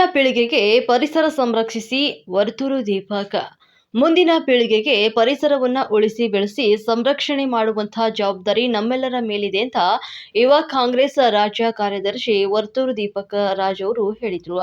ಮುಂದಿನ ಪೀಳಿಗೆಗೆ ಪರಿಸರ ಸಂರಕ್ಷಿಸಿ ವರ್ತೂರು ದೀಪಕ. ಮುಂದಿನ ಪೀಳಿಗೆಗೆ ಪರಿಸರವನ್ನ ಉಳಿಸಿ ಬೆಳೆಸಿ ಸಂರಕ್ಷಣೆ ಮಾಡುವಂತಹ ಜವಾಬ್ದಾರಿ ನಮ್ಮೆಲ್ಲರ ಮೇಲಿದೆ ಅಂತ ಯುವ ಕಾಂಗ್ರೆಸ್ ರಾಜ್ಯ ಕಾರ್ಯದರ್ಶಿ ವರ್ತೂರು ದೀಪಕ ರಾಜ್ ಅವರು ಹೇಳಿದರು.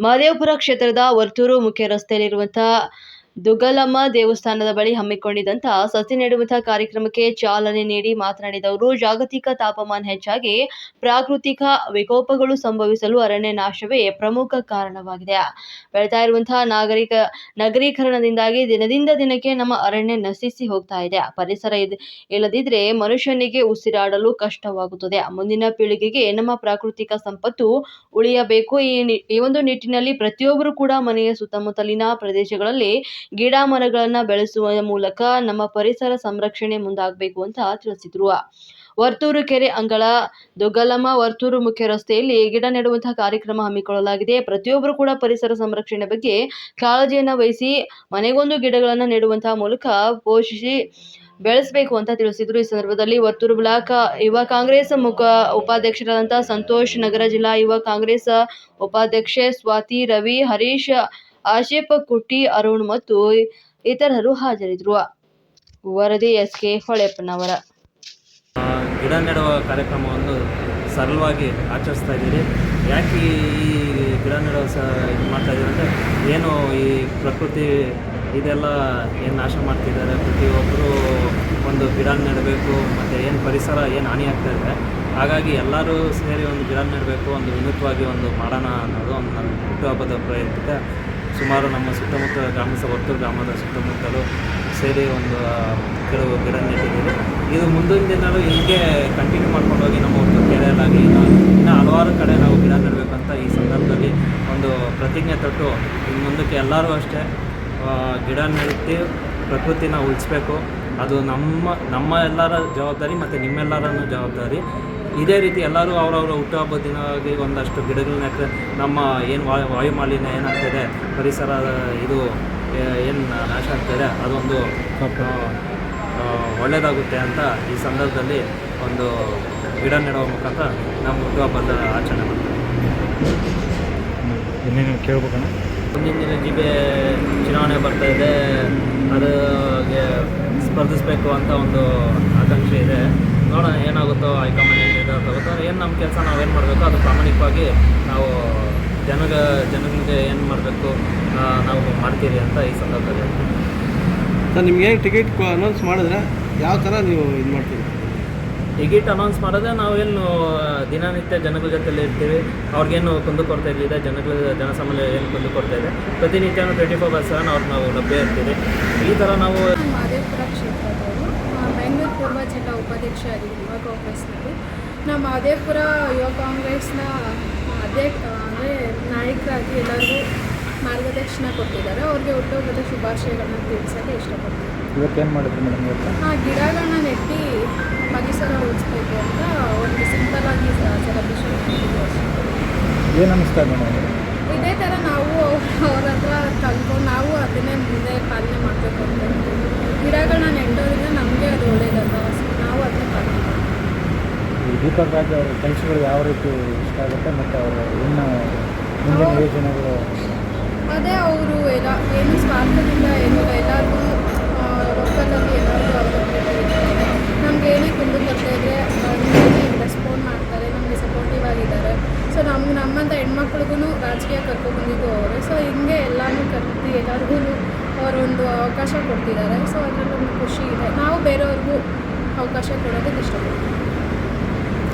ಮಹದೇವಪುರ ಕ್ಷೇತ್ರದ ವರ್ತೂರು ಮುಖ್ಯ ರಸ್ತೆಯಲ್ಲಿರುವಂತಹ ದುಗ್ಗಲಮ್ಮ ದೇವಸ್ಥಾನದ ಬಳಿ ಹಮ್ಮಿಕೊಂಡಿದ್ದಂತಹ ಸಸಿ ನೆಡುವಂತಹ ಕಾರ್ಯಕ್ರಮಕ್ಕೆ ಚಾಲನೆ ನೀಡಿ ಮಾತನಾಡಿದ ಅವರು, ಜಾಗತಿಕ ತಾಪಮಾನ ಹೆಚ್ಚಾಗಿ ಪ್ರಾಕೃತಿಕ ವಿಕೋಪಗಳು ಸಂಭವಿಸಲು ಅರಣ್ಯ ನಾಶವೇ ಪ್ರಮುಖ ಕಾರಣವಾಗಿದೆ. ಬೆಳೀತಾ ಇರುವಂತಹ ನಾಗರಿಕ ನಗರೀಕರಣದಿಂದಾಗಿ ದಿನದಿಂದ ದಿನಕ್ಕೆ ನಮ್ಮ ಅರಣ್ಯ ನಶಿಸಿ ಹೋಗ್ತಾ ಇದೆ. ಪರಿಸರ ಇಲ್ಲದಿದ್ರೆ ಮನುಷ್ಯನಿಗೆ ಉಸಿರಾಡಲು ಕಷ್ಟವಾಗುತ್ತದೆ. ಮುಂದಿನ ಪೀಳಿಗೆಗೆ ನಮ್ಮ ಪ್ರಾಕೃತಿಕ ಸಂಪತ್ತು ಉಳಿಯಬೇಕು. ಈ ಒಂದು ನಿಟ್ಟಿನಲ್ಲಿ ಪ್ರತಿಯೊಬ್ಬರು ಕೂಡ ಮನೆಯ ಸುತ್ತಮುತ್ತಲಿನ ಪ್ರದೇಶಗಳಲ್ಲಿ ಗಿಡ ಮರಗಳನ್ನ ಬೆಳೆಸುವ ಮೂಲಕ ನಮ್ಮ ಪರಿಸರ ಸಂರಕ್ಷಣೆ ಮುಂದಾಗಬೇಕು ಅಂತ ತಿಳಿಸಿದ್ರು. ವರ್ತೂರು ಕೆರೆ ಅಂಗಳ ದೊಗ್ಗಲಮ್ಮ ವರ್ತೂರು ಮುಖ್ಯ ರಸ್ತೆಯಲ್ಲಿ ಗಿಡ ನೆಡುವಂತಹ ಕಾರ್ಯಕ್ರಮ ಹಮ್ಮಿಕೊಳ್ಳಲಾಗಿದೆ. ಪ್ರತಿಯೊಬ್ಬರು ಕೂಡ ಪರಿಸರ ಸಂರಕ್ಷಣೆ ಬಗ್ಗೆ ಕಾಳಜಿಯನ್ನು ವಹಿಸಿ ಮನೆಗೊಂದು ಗಿಡಗಳನ್ನು ನೆಡುವಂತಹ ಮೂಲಕ ಪೋಷಿಸಿ ಬೆಳೆಸಬೇಕು ಅಂತ ತಿಳಿಸಿದ್ರು. ಈ ಸಂದರ್ಭದಲ್ಲಿ ವರ್ತೂರು ಬ್ಲಾಕ್ ಯುವ ಕಾಂಗ್ರೆಸ್ ಮುಖ ಉಪಾಧ್ಯಕ್ಷರಾದಂತಹ ಸಂತೋಷ್ ನಗರ ಜಿಲ್ಲಾ ಯುವ ಕಾಂಗ್ರೆಸ್ ಉಪಾಧ್ಯಕ್ಷೆ ಸ್ವಾತಿ ರವಿ, ಹರೀಶ್ ಆಶಿಫ್ ಕುಟಿ ಅರುಣ್ ಮತ್ತು ಇತರರು ಹಾಜರಿದ್ದರು ವರದಿ ಎಸ್ ಕೆ ಹೊಳೆಪ್ಪನವರ ಗಿಡ ನೆಡುವ ಕಾರ್ಯಕ್ರಮವನ್ನು ಸರಳವಾಗಿ ಆಚರಿಸ್ತಾ ಇದ್ದೀರಿ. ಯಾಕೆ ಈ ಗಿಡ ನೆಡುವ ಸ, ಇದು ಮಾಡ್ತಾ ಇದ್ದೀರಿ ಅಂದರೆ, ಏನು ಈ ಪ್ರಕೃತಿ ಇದೆಲ್ಲ ಏನು ನಾಶ ಮಾಡ್ತಿದ್ದಾರೆ? ಪ್ರತಿಯೊಬ್ಬರು ಒಂದು ಗಿಡ ನೆಡಬೇಕು, ಮತ್ತು ಏನು ಪರಿಸರ ಏನು ಹಾನಿ ಆಗ್ತಾ ಇದೆ. ಹಾಗಾಗಿ ಎಲ್ಲರೂ ಸೇರಿ ಒಂದು ಗಿಡ ನೆಡಬೇಕು, ಒಂದು ವಿನೂತವಾಗಿ ಒಂದು ಮಾಡೋಣ ಅನ್ನೋದು ಒಂದು ನನ್ನ ಹುಟ್ಟುಹಬ್ಬದ ಪ್ರಯುಕ್ತ ಸುಮಾರು ನಮ್ಮ ಸುತ್ತಮುತ್ತ ಗ್ರಾಮ ವರ್ತೂರು ಗ್ರಾಮದ ಸುತ್ತಮುತ್ತಲು ಸೇರಿ ಒಂದು ಕೆಲವು ಗಿಡ ನೆಟ್ಟಿದ್ದೀವಿ. ಇದು ಮುಂದಿನ ದಿನಗಳು ಹೀಗೆ ಕಂಟಿನ್ಯೂ ಮಾಡ್ಕೊಂಡು ಹೋಗಿ ನಮ್ಮ ಒಂದು ಕೆರೆಯಲ್ಲಾಗಲಿ ಇನ್ನು ಇನ್ನು ಹಲವಾರು ಕಡೆ ನಾವು ಗಿಡ ನೆಡಬೇಕಂತ ಈ ಸಂದರ್ಭದಲ್ಲಿ ಒಂದು ಪ್ರತಿಜ್ಞೆ ತೊಟ್ಟು ಇನ್ನು ಮುಂದಕ್ಕೆ ಎಲ್ಲರೂ ಅಷ್ಟೇ ಗಿಡ ನೆಡುತ್ತಿ ಪ್ರಕೃತಿನ ಉಳಿಸ್ಬೇಕು. ಅದು ನಮ್ಮ ನಮ್ಮ ಎಲ್ಲರ ಜವಾಬ್ದಾರಿ ಮತ್ತು ನಿಮ್ಮೆಲ್ಲರನ್ನು ಜವಾಬ್ದಾರಿ. ಇದೇ ರೀತಿ ಎಲ್ಲರೂ ಅವರವರ ಹುಟ್ಟುಹಬ್ಬದ ದಿನವಾಗಿ ಒಂದಷ್ಟು ಗಿಡಗಳನ್ನ ನೆಟ್ಟರೆ ನಮ್ಮ ಏನು ವಾಯು ವಾಯು ಮಾಲಿನ್ಯ ಏನಾಗ್ತಿದೆ ಪರಿಸರದ ಇದು ಏನು ನಾಶ ಆಗ್ತಿದೆ ಅದೊಂದು ಒಳ್ಳೆಯದಾಗುತ್ತೆ ಅಂತ ಈ ಸಂದರ್ಭದಲ್ಲಿ ಒಂದು ಗಿಡ ನೆಡುವ ಮುಖಾಂತರ ನಮ್ಮ ಹುಟ್ಟುಹಬ್ಬದ ಆಚರಣೆ ಮಾಡ್ತೀವಿ. ಇನ್ನೇನು ಕೇಳ್ಬೇಕಣ್ಣ? ಮುಂದಿನ ದಿನ ಜಿ ಬಿ ಚುನಾವಣೆ ಬರ್ತಾ ಇದೆ ಅದಕ್ಕೆ ಸ್ಪರ್ಧಿಸಬೇಕು ಅಂತ ಒಂದು ಆಕಾಂಕ್ಷೆ ಇದೆ. ನೋಡೋಣ ಏನಾಗುತ್ತೋ ಹೈಕಮಾಂಡ್ ಏನು ನಿರ್ಧಾರ ತಗೋತೋ ಏನು ನಮ್ಮ ಕೆಲಸ ನಾವೇನು ಮಾಡಬೇಕು? ಅದು ಪ್ರಾಮಾಣಿಕವಾಗಿ ನಾವು ಜನಗ ಜನಗಳಿಗೆ ಏನು ಮಾಡಬೇಕು ನಾವು ಮಾಡ್ತೀರಿ ಅಂತ ಈ ಸಂದರ್ಭದಲ್ಲಿ. ಸರ್ ನಿಮಗೆ ಟಿಕೆಟ್ ಅನೌನ್ಸ್ ಮಾಡಿದ್ರೆ ಯಾವ ಥರ ನೀವು ಇದು ಮಾಡ್ತೀರಿ? ಟಿಕೆಟ್ ಅನೌನ್ಸ್ ಮಾಡಿದ್ರೆ ನಾವೇನು ದಿನನಿತ್ಯ ಜನಗಳ ಜೊತೆಲಿ ಇರ್ತೀವಿ. ಅವ್ರಿಗೇನು ಕುಂದುಕೊರತೆ ಇರಲಿದೆ ಜನಗಳ ಜನಸಾಮಾನ್ಯ ಏನು ಕುಂದುಕೊರತೆ ಇದೆ. ಪ್ರತಿನಿತ್ಯನೂ ಟ್ವೆಂಟಿ ಫೋರ್ ಬೈ ಸೆವೆನ್ ಅವ್ರು ನಾವು ಲಭ್ಯ ಇರ್ತೀವಿ ಈ ಥರ ನಾವು ನಾನು ಪೂರ್ವ ಜಿಲ್ಲಾ ಉಪಾಧ್ಯಕ್ಷರಾಗಿದ್ದೀನಿ ಯುವ ಕಾಂಗ್ರೆಸ್ನಲ್ಲಿ ನಮ್ಮ ಮಹದೇವಪುರ ಯುವ ಕಾಂಗ್ರೆಸ್ನ ಅಧ್ಯಕ್ಷ ಅಂದರೆ ನಾಯಕರಾಗಿ ಎಲ್ಲರಿಗೂ ಮಾರ್ಗದರ್ಶನ ಕೊಟ್ಟಿದ್ದಾರೆ. ಅವ್ರಿಗೆ ಹುಟ್ಟುಹಬ್ಬದ ಶುಭಾಶಯಗಳನ್ನ ತಿಳಿಸೋಕ್ಕೆ ಇಷ್ಟಪಡ್ತೀನಿ. ಇವತ್ತೇನು ಮಾಡಿದ್ರಿ ಮೇಡಮ್ ಆ ಗಿಡಗಳನ್ನ ನೆಟ್ಟಿ ಪರಿಸರ ಉಳಿಸ್ಬೇಕು ಅಂತ ಒಂದು ಸಿಂಪಲ್ ಆಗಿ ಸೆಲೆಬ್ರೇಷನ್ ಏನು ಅನ್ನಿಸ್ತಾ ಇದೆ ಮೇಡಮ್ ಇದೇ ಥರ ನಾವು ಅವ್ರ ಹತ್ರ ಕಲ್ತ್ಕೊಂಡು ನಾವು ಅದನ್ನೇ ಮುಂದೆ ಪಾಲನೆ ಮಾಡಬೇಕು ಅಂತ. ಗಿಡಗಳನ್ನ ನೆಟ್ಟೋದ್ರಿಂದ ನಮಗೆ ಅದು ಒಳ್ಳೇದಲ್ವ ಸೊ ನಾವು ಅದನ್ನ ಪಾಲನೆ ಮಾಡ್ತೀವಿ ದೀಪಕ್ ಅವರ ಕೆಲಸಗಳು ಯಾವ ರೀತಿ ಇಷ್ಟ ಆಗುತ್ತೆ ಮತ್ತು ಅವರ ಇನ್ನು ಮುಂದಿನ ಯೋಜನೆಗಳು? ಅದೇ ಅವರು ಎಲ್ಲ, ಏನು ಸ್ವಾರ್ಥದಿಂದ ಏನು ಎಲ್ಲರಿಗೂ ಲೋಕಲಲ್ಲಿ ಎಲ್ಲರಿಗೂ ನಮ್ಗೆ ಏನೇ ಕುಂದು ಬರ್ತಾ ಇದ್ರೆ ರೆಸ್ಪಾಂಡ್ ಮಾಡ್ತಾರೆ, ನಮಗೆ ಸಪೋರ್ಟಿವ್ ಆಗಿದ್ದಾರೆ. ಸೊ ನಮ್ಗೆ ನಮ್ಮಂಥ ಹೆಣ್ಮಕ್ಳಿಗೂ ರಾಜಕೀಯ ಕರ್ಕೊಬಂದಿದ್ದು ಅವರು. ಸೊ ಹಿಂಗೆ ಎಲ್ಲನೂ ಕರ್ತಿ ಎಲ್ಲರಿಗೂ ಅವರೊಂದು ಅವಕಾಶ ಕೊಡ್ತಿದ್ದಾರೆ. ಸೊ ಅದರಲ್ಲೊಂದು ಖುಷಿ ಇದೆ. ನಾವು ಬೇರೆಯವ್ರಿಗೂ ಅವಕಾಶ ಕೊಡೋದಕ್ಕೆ ಇಷ್ಟಪಡ್ತೀವಿ.